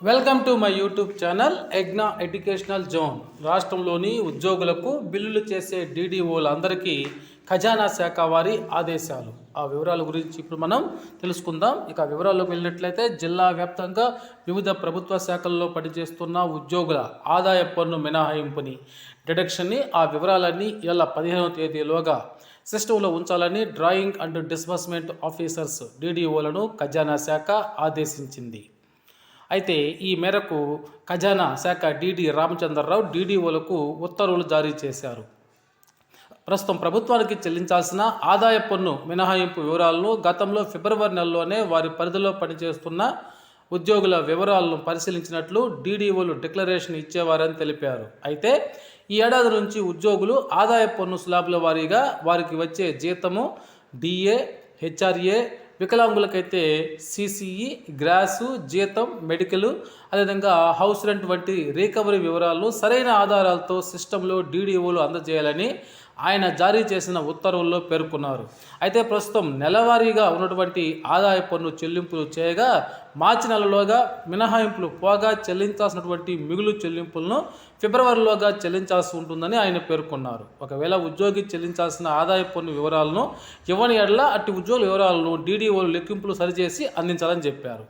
Welcome to my YouTube channel ఎగ్నా educational zone రాష్ట్రంలోని ఉద్యోగులకు బిల్లులు చేసే డీడీఓలందరికీ ఖజానా శాఖ వారి ఆదేశాలు. ఆ వివరాల గురించి ఇప్పుడు మనం తెలుసుకుందాం. ఇక వివరాల్లోకి వెళ్ళినట్లయితే జిల్లా వ్యాప్తంగా వివిధ ప్రభుత్వ శాఖల్లో పనిచేస్తున్న ఉద్యోగుల ఆదాయ పన్ను మినహాయింపుని డిడక్షన్ని ఆ వివరాలన్నీ ఇలా పదిహేనవ తేదీలోగా సిస్టంలో ఉంచాలని డ్రాయింగ్ అండ్ డిస్బర్స్మెంట్ ఆఫీసర్స్ డీడీఓలను ఖజానా శాఖ ఆదేశించింది. అయితే ఈ మేరకు ఖజానా శాఖ డీడీ రామచంద్రరావు డీడీఓలకు ఉత్తర్వులు జారీ చేశారు. ప్రస్తుతం ప్రభుత్వానికి చెల్లించాల్సిన ఆదాయ పన్ను మినహాయింపు వివరాలను గతంలో ఫిబ్రవరి నెలలోనే వారి పరిధిలో పనిచేస్తున్న ఉద్యోగుల వివరాలను పరిశీలించినట్లు డీడీఓలు డిక్లరేషన్ ఇచ్చేవారని తెలిపారు. అయితే ఈ ఏడాది నుంచి ఉద్యోగులు ఆదాయ పన్ను స్లాబ్ల వారీగా వారికి వచ్చే జీతము డిఏ హెచ్ఆర్ఏ వికలాంగులకైతే సీసీఈ గ్రాసు జీతం మెడికల్ అదేవిధంగా హౌస్ రెంట్ వంటి రికవరీ వివరాలను సరైన ఆధారాలతో సిస్టంలో డీడీఓలు అందజేయాలని ఆయన జారీ చేసిన ఉత్తర్వుల్లో పేర్కొన్నారు. అయితే ప్రస్తుతం నెలవారీగా ఉన్నటువంటి ఆదాయ పన్ను చెల్లింపులు చేయగా మార్చి నెలలోగా మినహాయింపులు పోగా చెల్లించాల్సినటువంటి మిగులు చెల్లింపులను ఫిబ్రవరిలోగా చెల్లించాల్సి ఉంటుందని ఆయన పేర్కొన్నారు. ఒకవేళ ఉద్యోగి చెల్లించాల్సిన ఆదాయ పన్ను వివరాలను ఇవ్వని ఎడల అట్టి ఉద్యోగుల వివరాలను డీడీఓలు లెక్కింపులు సరిచేసి అందించాలని చెప్పారు.